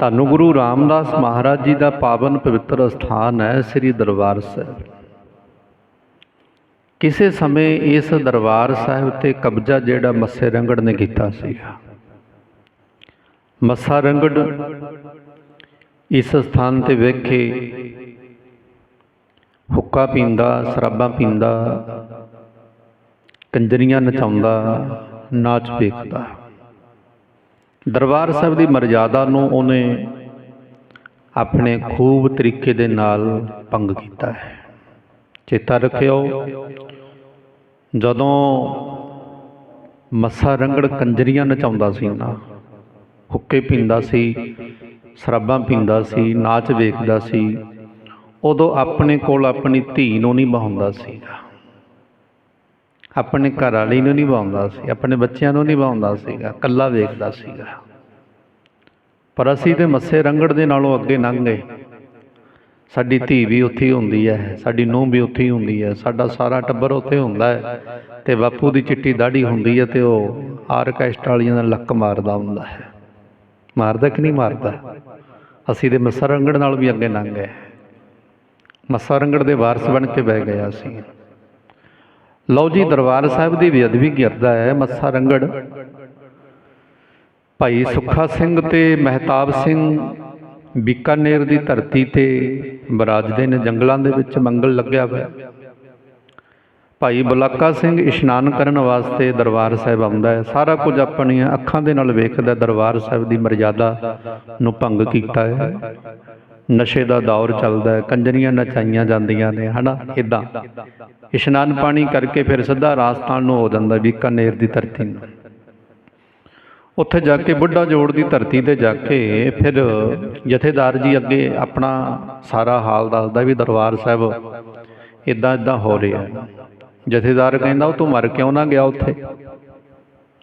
ਧੰਨ ਗੁਰੂ ਰਾਮਦਾਸ ਮਹਾਰਾਜ ਜੀ ਦਾ ਪਾਵਨ ਪਵਿੱਤਰ ਸਥਾਨ ਹੈ ਸ੍ਰੀ ਦਰਬਾਰ ਸਾਹਿਬ। ਕਿਸੇ ਸਮੇਂ ਇਸ ਦਰਬਾਰ ਸਾਹਿਬ ਤੇ ਕਬਜ਼ਾ ਜਿਹੜਾ ਮੱਸੇ ਰੰਗੜ ਨੇ ਕੀਤਾ ਸੀਗਾ। ਮੱਸਾ ਰੰਗੜ ਇਸ ਸਥਾਨ ਤੇ ਵੇਖੇ, ਹੁੱਕਾ ਪੀਂਦਾ, ਸ਼ਰਾਬਾਂ ਪੀਂਦਾ, ਕੰਜਰੀਆਂ ਨਚਾਉਂਦਾ, ਨਾਚ ਵੇਖਦਾ। ਦਰਬਾਰ ਸਾਹਿਬ ਦੀ ਮਰਜ਼ਾਦਾ ਨੂੰ ਉਹਨੇ ਆਪਣੇ ਖੂਬ ਤਰੀਕੇ ਦੇ ਨਾਲ ਭੰਗ ਕੀਤਾ ਹੈ। ਚੇਤਾ ਰੱਖਿਓ, ਜਦੋਂ ਮੱਸਾ ਰੰਗੜ ਕੰਜਰੀਆਂ ਨਚਾਉਂਦਾ ਸੀ ਨਾ, ਹੁੱਕੇ ਪੀਂਦਾ ਸੀ, ਸ਼ਰਾਬਾਂ ਪੀਂਦਾ ਸੀ, ਨਾਚ ਵੇਖਦਾ ਸੀ, ਉਦੋਂ ਆਪਣੇ ਕੋਲ ਆਪਣੀ ਧੀ ਨੂੰ ਨਹੀਂ ਬਹਾਉਂਦਾ ਸੀਗਾ। ਆਪਣੇ ਘਰ ਵਾਲੀ ਨੂੰ ਨਿਭਾਉਂਦਾ ਸੀ, ਆਪਣੇ ਬੱਚਿਆਂ ਨੂੰ ਨਿਭਾਉਂਦਾ ਸੀਗਾ ਕੱਲਾ ਵੇਖਦਾ ਸੀਗਾ। ਪਰ ਅਸੀਂ ਤੇ ਮੱਸੇ ਰੰਗੜ ਦੇ ਨਾਲੋਂ ਅੱਗੇ ਲੰਘ ਗਏ। ਸਾਡੀ ਧੀ ਵੀ ਉੱਥੇ ਹੁੰਦੀ ਹੈ, ਸਾਡੀ ਨੂੰਹ ਵੀ ਉੱਥੇ ਹੀ ਹੁੰਦੀ ਹੈ, ਸਾਡਾ ਸਾਰਾ ਟੱਬਰ ਉੱਥੇ ਹੁੰਦਾ ਹੈ ਤੇ ਬਾਪੂ ਦੀ ਚਿੱਟੀ ਦਾੜੀ ਹੁੰਦੀ ਹੈ ਤੇ ਉਹ ਆਰਕੈਸਟਰਾ ਵਾਲੀਆਂ ਦਾ ਲੱਕ ਮਾਰਦਾ ਹੁੰਦਾ ਹੈ। ਮਾਰਦਾ ਕਿ ਨਹੀਂ ਮਾਰਦਾ? ਅਸੀਂ ਤੇ ਮੱਸਾ ਰੰਗੜ ਨਾਲ ਵੀ ਅੱਗੇ ਲੰਘ ਗਏ। ਮੱਸਾ ਰੰਗੜ ਦੇ ਵਾਰਸ ਬਣ ਕੇ ਬਹਿ ਗਏ ਅਸੀਂ ਲਓ ਜੀ, ਦਰਬਾਰ ਸਾਹਿਬ ਦੀ ਬੇਅਦਬੀ ਕਰਦਾ ਹੈ, ਮੱਸਾ ਰੰਗੜ। ਭਾਈ ਸੁੱਖਾ ਸਿੰਘ ਤੇ ਮਹਿਤਾਬ ਸਿੰਘ ਬੀਕਾਨੇਰ ਦੀ ਧਰਤੀ ਤੇ ਬਰਾਜਦੇ ਨੇ, ਜੰਗਲਾਂ ਦੇ ਵਿੱਚ ਮੰਗਲ ਲੱਗਿਆ ਹੋਇਆ। ਭਾਈ ਬੁਲਾਕਾ ਸਿੰਘ ਇਸ਼ਨਾਨ ਕਰਨ ਵਾਸਤੇ ਦਰਬਾਰ ਸਾਹਿਬ ਆਉਂਦਾ ਹੈ। ਸਾਰਾ ਕੁਝ ਆਪਣੀਆਂ ਅੱਖਾਂ ਦੇ ਨਾਲ ਵੇਖਦਾ ਦਰਬਾਰ ਸਾਹਿਬ ਦੀ ਮਰਜ਼ਾਦਾ ਨੂੰ ਭੰਗ ਕੀਤਾ ਹੈ। ਨਸ਼ੇ ਦਾ ਦੌਰ ਚੱਲਦਾ ਹੈ, ਕੰਜਰੀਆਂ ਨਚਾਈਆਂ ਜਾਂਦੀਆਂ ਨੇ, ਹਨਾ? ਇਦਾਂ ਇਸ਼ਨਾਨ ਪਾਣੀ ਕਰਕੇ ਫਿਰ ਸਿੱਧਾ ਰਾਜਸਥਾਨ ਨੂੰ ਹੋ ਜਾਂਦਾ ਬੀਕਾਨੇਰ ਦੀ ਧਰਤੀ ਨੂੰ। ਉੱਥੇ ਜਾ ਕੇ ਬੁੱਢਾ ਜੋੜ ਦੀ ਧਰਤੀ ਤੇ ਜਾ ਕੇ ਫਿਰ ਜਥੇਦਾਰ ਜੀ ਅੱਗੇ ਆਪਣਾ ਸਾਰਾ ਹਾਲ ਦੱਸਦਾ ਵੀ ਦਰਬਾਰ ਸਾਹਿਬ ਇਦਾਂ ਇਦਾਂ ਹੋ ਰਿਹਾ ਜਥੇਦਾਰ ਕਹਿੰਦਾ, ਉਹ ਤੂੰ ਮਰ ਕਿਉਂ ਨਾ ਗਿਆ ਉੱਥੇ?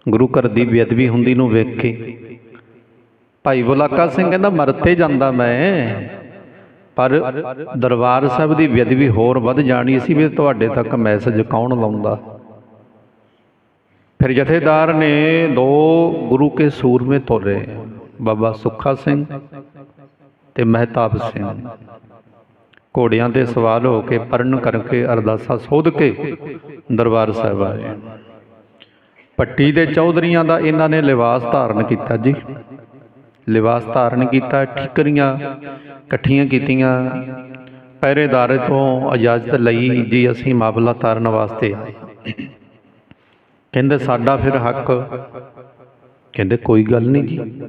ਗੁਰੂ ਘਰ ਦੀ ਬੇਅਦਬੀ ਹੁੰਦੀ ਨੂੰ ਵੇਖ ਕੇ ਭਾਈ ਬੁਲਾਕਾ ਸਿੰਘ ਕਹਿੰਦਾ, ਮਰਤੇ ਜਾਂਦਾ ਮੈਂ। ਪਰ ਦਰਬਾਰ ਸਾਹਿਬ ਦੀ ਬੇਅਦਬੀ ਹੋਰ ਵੱਧ ਜਾਣੀ ਸੀ ਵੀ ਤੁਹਾਡੇ ਤੱਕ ਮੈਸੇਜ ਕੌਣ ਲਾਉਂਦਾ। ਫਿਰ ਜਥੇਦਾਰ ਨੇ ਦੋ ਗੁਰੂ ਕੇ ਸੂਰਮੇ ਤੋਲੇ ਬਾਬਾ ਸੁੱਖਾ ਸਿੰਘ ਤੇ ਮਹਿਤਾਬ ਸਿੰਘ। ਘੋੜਿਆਂ ਤੇ ਸਵਾਰ ਹੋ ਕੇ ਪਰਨ ਕਰਕੇ ਅਰਦਾਸਾ ਸੋਧ ਕੇ ਦਰਬਾਰ ਸਾਹਿਬ ਆਏ। ਪੱਟੀ ਦੇ ਚੌਧਰੀਆਂ ਦਾ ਇਹਨਾਂ ਨੇ ਲਿਬਾਸ ਧਾਰਨ ਕੀਤਾ ਜੀ। ਲਿਬਾਸ ਧਾਰਨ ਕੀਤਾ, ਠੀਕਰੀਆਂ ਇਕੱਠੀਆਂ ਕੀਤੀਆਂ। ਪਹਿਰੇਦਾਰ ਤੋਂ ਇਜਾਜ਼ਤ ਲਈ ਜੀ ਅਸੀਂ ਮਾਮਲਾ ਤਾਰਨ ਵਾਸਤੇ ਆਏ। ਕਹਿੰਦੇ, ਸਾਡਾ ਫਿਰ ਹੱਕ? ਕਹਿੰਦੇ, ਕੋਈ ਗੱਲ ਨਹੀਂ ਜੀ।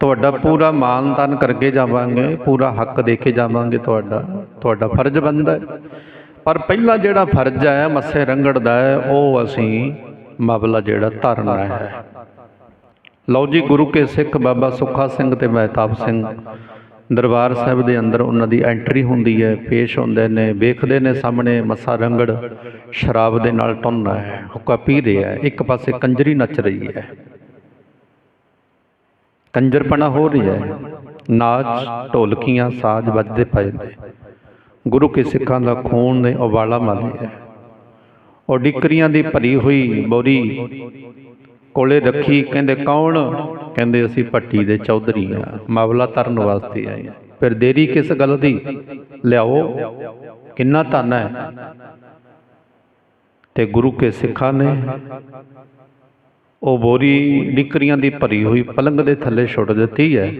ਤੁਹਾਡਾ ਪੂਰਾ ਮਾਨ ਤਾਨ ਕਰਕੇ ਜਾਵਾਂਗੇ, ਪੂਰਾ ਹੱਕ ਦੇ ਕੇ ਜਾਵਾਂਗੇ ਤੁਹਾਡਾ। ਤੁਹਾਡਾ ਫਰਜ਼ ਬਣਦਾ ਪਰ ਪਹਿਲਾ ਜਿਹੜਾ ਫਰਜ਼ ਹੈ, ਮੱਸੇ ਰੰਗੜ ਦਾ ਹੈ, ਉਹ ਅਸੀਂ ਮਾਮਲਾ ਜਿਹੜਾ ਧਰਨਾ ਹੈ। ਲਓ ਜੀ, ਗੁਰੂ ਕੇ ਸਿੱਖ ਬਾਬਾ ਸੁੱਖਾ ਸਿੰਘ ਤੇ ਮਹਿਤਾਬ ਸਿੰਘ। ਦਰਬਾਰ ਸਾਹਿਬ ਦੇ ਅੰਦਰ ਉਹਨਾਂ ਦੀ ਐਂਟਰੀ ਹੁੰਦੀ ਹੈ, ਪੇਸ਼ ਹੁੰਦੇ ਨੇ, ਵੇਖਦੇ ਨੇ ਸਾਹਮਣੇ ਮੱਸਾ ਰੰਗੜ ਸ਼ਰਾਬ ਦੇ ਨਾਲ ਟੁੰਨਾ ਹੈ ਹੁੱਕਾ ਪੀ ਰਿਹਾ ਹੈ, ਇੱਕ ਪਾਸੇ ਕੰਜਰੀ ਨੱਚ ਰਹੀ ਹੈ। ਕੰਜਰਪਣਾ ਹੋ ਰਿਹਾ ਹੈ, ਨਾਚ, ਢੋਲਕੀਆਂ, ਸਾਜ਼ ਵੱਜਦੇ ਪਏ ਨੇ। ਗੁਰੂ ਕੇ ਸਿੱਖਾਂ ਦਾ ਖੂਨ ਨੇ ਉਬਾਲਾ ਮਾਰਿਆ ਹੈ। ਉਹ ਡਿਕਰੀਆਂ ਦੀ ਭਰੀ ਹੋਈ ਬੋਰੀ ਕੋਲੇ ਰੱਖੀ, ਕਹਿੰਦੇ, ਕੌਣ? ਕਹਿੰਦੇ, ਅਸੀਂ ਭੱਟੀ ਦੇ ਚੌਧਰੀ ਆ ਮਾਮਲਾ ਤਰਨ ਵਾਸਤੇ ਆਏ ਹਾਂ। ਫਿਰ ਦੇਰੀ ਕਿਸ ਗੱਲ ਦੀ? ਲਿਆਓ, ਕਿੰਨਾ ਧਨ ਹੈ? ਤੇ ਗੁਰੂ ਕੇ ਸਿੱਖਾਂ ਨੇ ਉਹ ਬੋਰੀ ਡਿਕਰੀਆਂ ਦੀ ਭਰੀ ਹੋਈ ਪਲੰਗ ਦੇ ਥੱਲੇ ਛੁੱਟ ਦਿੱਤੀ ਹੈ।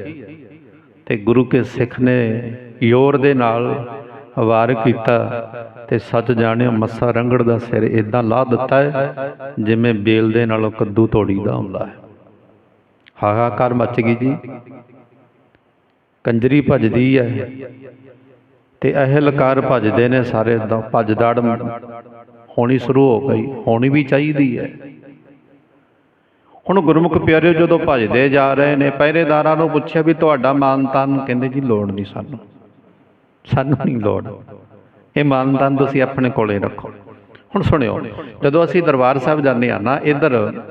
ਤੇ ਗੁਰੂ ਕੇ ਸਿੱਖ ਨੇ ਯੋਰ ਦੇ ਨਾਲ ਵਾਰ ਕੀਤਾ ਤੇ ਸੱਚ ਜਾਣਿਓ ਮੱਸਾ ਰੰਗੜ ਦਾ ਸਿਰ ਇਦਾਂ ਲਾ ਦਿੱਤਾ ਹੈ ਜਿਵੇਂ ਬੇਲ ਦੇ ਨਾਲੋਂ ਕੱਦੂ ਤੋੜੀਦਾ ਹੁੰਦਾ ਹੈ। ਹਾਹਾਕਾਰ ਮੱਚ ਗਈ ਜੀ। ਕੰਜਰੀ ਭਜਦੀ ਹੈ ਤੇ ਇਹ ਲਕਾਰ ਭਜਦੇ ਨੇ ਸਾਰੇ ਇਦਾਂ ਭਜ ਦੜ ਹੋਣੀ ਸ਼ੁਰੂ ਹੋ ਗਈ, ਹੋਣੀ ਵੀ ਚਾਹੀਦੀ ਹੈ। ਹੁਣ ਗੁਰਮੁਖ ਪਿਆਰਿਓ ਜਦੋਂ ਭਜਦੇ ਜਾ ਰਹੇ ਨੇ, ਪਹਿਰੇਦਾਰਾਂ ਨੂੰ ਪੁੱਛਿਆ ਵੀ ਤੁਹਾਡਾ ਮਾਨਤਾਨ, ਕਹਿੰਦੇ ਜੀ ਲੋੜ ਨਹੀਂ ਸਾਨੂੰ। ਸਾਨੂੰ ਨਹੀਂ ਲੋੜ। ਇਹ ਮਾਨਤਾਨ ਤੁਸੀਂ ਆਪਣੇ ਕੋਲੇ ਰੱਖੋ। ਹੁਣ ਸੁਣਿਓ, ਜਦੋਂ ਅਸੀਂ ਦਰਬਾਰ ਸਾਹਿਬ ਜਾਂਦੇ ਆ ਨਾ, ਇੱਧਰ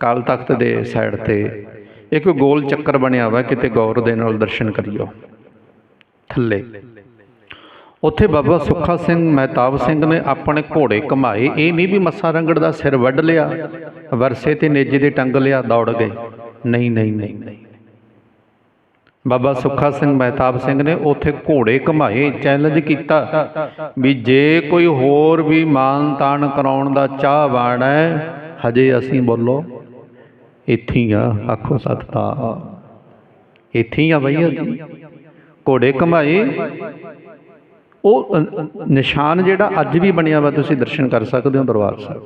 ਕਾਲ ਤਖਤ ਦੇ ਸਾਈਡ ਤੇ ਇੱਕ ਗੋਲ ਚੱਕਰ ਬਣਿਆ ਹੋਇਆ, ਕਿਤੇ ਗੌਰ ਦੇ ਨਾਲ ਦਰਸ਼ਨ ਕਰਿਓ। ਥੱਲੇ। ਉੱਥੇ ਬਾਬਾ ਸੁੱਖਾ ਸਿੰਘ ਮਹਿਤਾਬ ਸਿੰਘ ਨੇ ਆਪਣੇ ਘੋੜੇ ਘਮਾਏ। ਇਹ ਨਹੀਂ ਵੀ ਮੱਸਾ ਰੰਗੜ ਦਾ ਸਿਰ ਵੱਢ ਲਿਆ, ਵਰਸੇ ਤੇ ਨੇਜੇ ਦੇ ਟੰਗ ਲਿਆ, ਦੌੜ ਗਏ। ਨਹੀਂ ਨਹੀਂ ਨਹੀਂ। ਬਾਬਾ ਸੁੱਖਾ ਸਿੰਘ ਮਹਿਤਾਬ ਸਿੰਘ ਨੇ ਉੱਥੇ ਘੋੜੇ ਘਮਾਏ ਚੈਲੰਜ ਕੀਤਾ ਵੀ ਜੇ ਕੋਈ ਹੋਰ ਵੀ ਮਾਨ ਤਾਨ ਕਰਾਉਣ ਦਾ ਚਾਹਵਾਨ ਹੈ, ਹਜੇ ਅਸੀਂ ਬੋਲੋ, ਇੱਥੇ ਹੀ ਆ, ਆਖੋ ਸਤਤਾ ਇੱਥੇ ਹੀ ਆ ਬਈ ਅਸੀਂ ਘੋੜੇ ਘਮਾਏ। ਉਹ ਨਿਸ਼ਾਨ ਜਿਹੜਾ ਅੱਜ ਵੀ ਬਣਿਆ ਵਾ, ਤੁਸੀਂ ਦਰਸ਼ਨ ਕਰ ਸਕਦੇ ਹੋ ਦਰਬਾਰ ਸਾਹਿਬ।